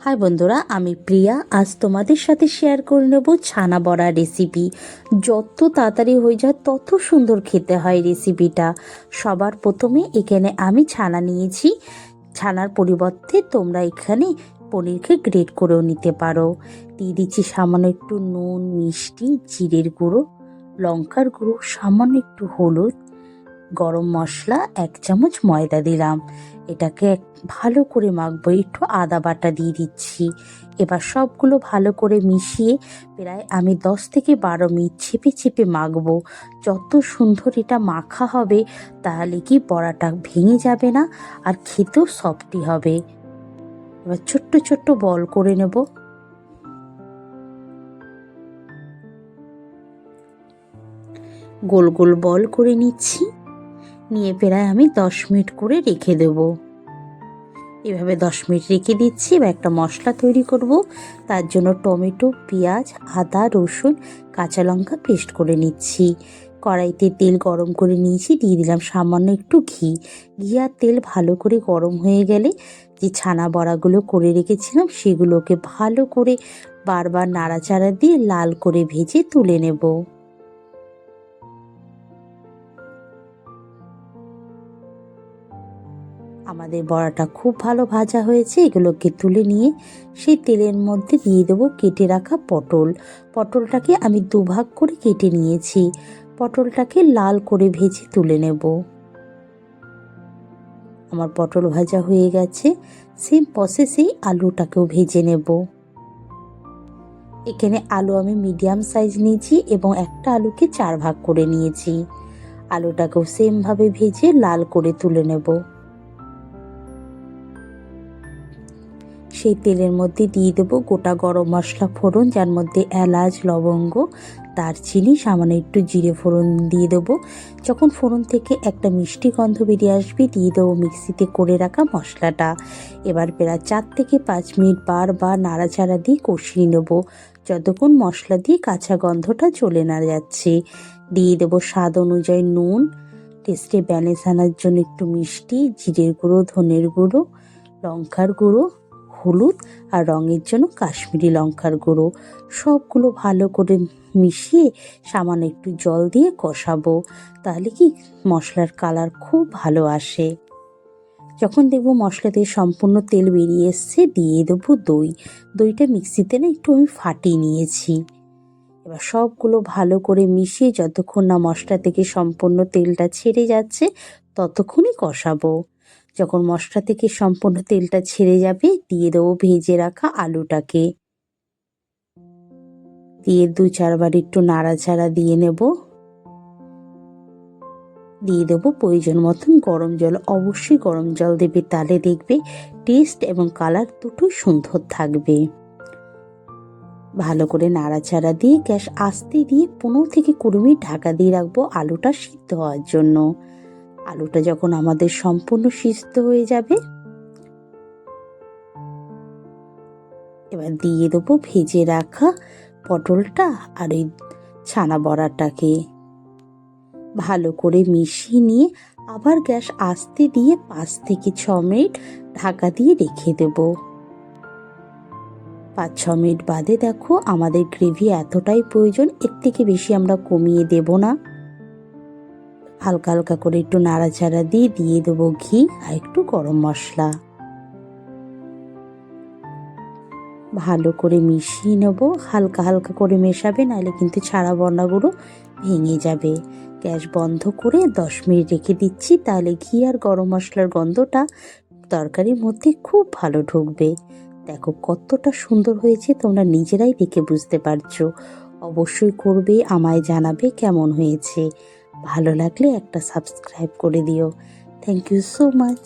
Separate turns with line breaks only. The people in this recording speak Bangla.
হাই বন্ধুরা, আমি প্রিয়া। আজ তোমাদের সাথে শেয়ার করে নেব ছানা বড়া রেসিপি যত তাড়াতাড়ি হয়ে যায়, তত সুন্দর খেতে হয় রেসিপিটা সবার প্রথমে এখানে আমি ছানা নিয়েছি। ছানার পরিবর্তে তোমরা এখানে পনিরকে গ্রেট করেও নিতে পারো। দিয়ে দিচ্ছি সামান্য একটু নুন, মিষ্টি, জিরের গুঁড়ো, লঙ্কার গুঁড়ো, সামান্য একটু হলুদ গরম মশলা, এক চামচ ময়দা দিলাম। এটাকে ভালো করে মাখবো। একটু আদা বাটা দিয়ে দিচ্ছি। এবার সবগুলো ভালো করে মিশিয়ে প্রায় আমি দশ থেকে বারো মিনিট চেপে চেপে মাখবো। যত সুন্দর এটা মাখা হবে, তাহলে কি বড়াটা ভেঙে যাবে না আর খেতেও সফটি হবে। এবার ছোট্ট ছোট্ট বল করে নেব। গোল গোল বল করে নিচ্ছি। নিয়ে প্রায় আমি দশ মিনিট করে রেখে দেবো। এভাবে দশ মিনিট রেখে দিচ্ছি, এবার একটা মশলা তৈরি করব। তার জন্য টমেটো, পেঁয়াজ, আদা, রসুন, কাঁচা লঙ্কা পেস্ট করে নিচ্ছি। কড়াইতে তেল গরম করে নিয়েছি, দিয়ে দিলাম সামান্য একটু ঘি। ঘি আর তেল ভালো করে গরম হয়ে গেলে যে ছানা বড়াগুলো করে রেখেছিলাম, সেগুলোকে ভালো করে বারবার নাড়াচাড়া দিয়ে লাল করে ভেজে তুলে নেব। আমাদের বড়াটা খুব ভালো ভাজা হয়েছে, এগুলোকে তুলে নিয়ে সেই তেলের মধ্যে দিয়ে দেবো কেটে রাখা পটল। পটলটাকে আমি দুভাগ করে কেটে নিয়েছি। পটলটাকে লাল করে ভেজে তুলে নেব। আমার পটল ভাজা হয়ে গেছে সেম প্রসেসেই আলুটাকেও ভেজে নেব। এখানে আলু আমি মিডিয়াম সাইজ নিয়েছি এবং একটা আলুকে চার ভাগ করে নিয়েছি। আলুটাকেও সেমভাবে ভেজে লাল করে তুলে নেব। সেই তেলের মধ্যে দিয়ে দেবো গোটা গরম মশলা ফোড়ন, যার মধ্যে এলাচ, লবঙ্গ, দারচিনি, সামান্য একটু জিরে ফোড়ন দিয়ে দেবো। যখন ফোড়ন থেকে একটা মিষ্টি গন্ধ বেরিয়ে আসবে, দিয়ে দেবো মিক্সিতে করে রাখা মশলাটা। এবার প্রায় চার থেকে পাঁচ মিনিট বারবার নাড়াচাড়া দিয়ে কষিয়ে নেব। যতক্ষণ মশলা দিয়ে কাঁচা গন্ধটা চলে না যাচ্ছে, দিয়ে দেবো স্বাদ অনুযায়ী নুন। টেস্টে ব্যালেন্স আনার জন্য একটু মিষ্টি, জিরের গুঁড়ো, ধনের গুঁড়ো, লঙ্কার গুঁড়ো হলুদ আর রঙের জন্য কাশ্মীরি লঙ্কার গুঁড়ো। সবগুলো ভালো করে মিশিয়ে সামান্য একটু জল দিয়ে কষাবো, তাহলে কি মশলার কালার খুব ভালো আসে। যখন দেখব মশলা দিয়ে সম্পূর্ণ তেল বেরিয়ে এসছে, দিয়ে দেবো দই। দইটা মিক্সিতে না একটু আমি ফাটিয়ে নিয়েছি। এবার সবগুলো ভালো করে মিশিয়ে যতক্ষণ না মশলা থেকে সম্পূর্ণ তেলটা ছেড়ে যাচ্ছে, ততক্ষণই কষাবো। যখন মশলা থেকে সম্পূর্ণ তেলটা ছেড়ে যাবে, দিয়ে দেবো ভেজে রাখা আলুটাকে। দিয়ে দু চারবার একটু নাড়াচাড়া দিয়ে নেব। দিয়ে দেবো প্রয়োজন মতন গরম জল। অবশ্যই গরম জল দেবে তাহলে দেখবে টেস্ট এবং কালার দুটোই সুন্দর থাকবে। ভালো করে নাড়াচাড়া দিয়ে গ্যাস আস্তে দিয়ে পনেরো থেকে কুড়ি মিনিট ঢাকা দিয়ে রাখব আলুটা সিদ্ধ হওয়ার জন্য। আলুটা যখন আমাদের সম্পূর্ণ সিদ্ধ হয়ে যাবে, এবার দিয়ে দেবো ভেজে রাখা পটলটা আর ওই ছানা বড়াটাকে। ভালো করে মিশিয়ে নিয়ে আবার গ্যাস আস্তে দিয়ে পাঁচ থেকে ছ মিনিট ঢাকা দিয়ে রেখে দেব। পাঁচ, ছ মিনিট বাদে দেখো আমাদের গ্রেভি এতটাই প্রয়োজন, এর থেকে বেশি আমরা কমিয়ে দেব না। হালকা হালকা করে একটু নাড়াচাড়া দিয়ে দিয়ে দেবো ঘি আর একটু গরম মশলা। ভালো করে মিশিয়ে নেব। হালকা হালকা করে মেশাবে, নাহলে কিন্তু ছাড়া বন্নাগুলো ভেঙে যাবে। গ্যাস বন্ধ করে দশ মিনিট রেখে দিচ্ছি, তাহলে ঘি আর গরম মশলার গন্ধটা তরকারির মধ্যে খুব ভালো ঢুকবে। দেখো কতটা সুন্দর হয়েছে, তোমরা নিজেরাই দেখে বুঝতে পারছ। অবশ্যই করবে, আমায় জানাবে কেমন হয়েছে। ভালো লাগলে একটা সাবস্ক্রাইব করে দিও থ্যাংক ইউ সো মাচ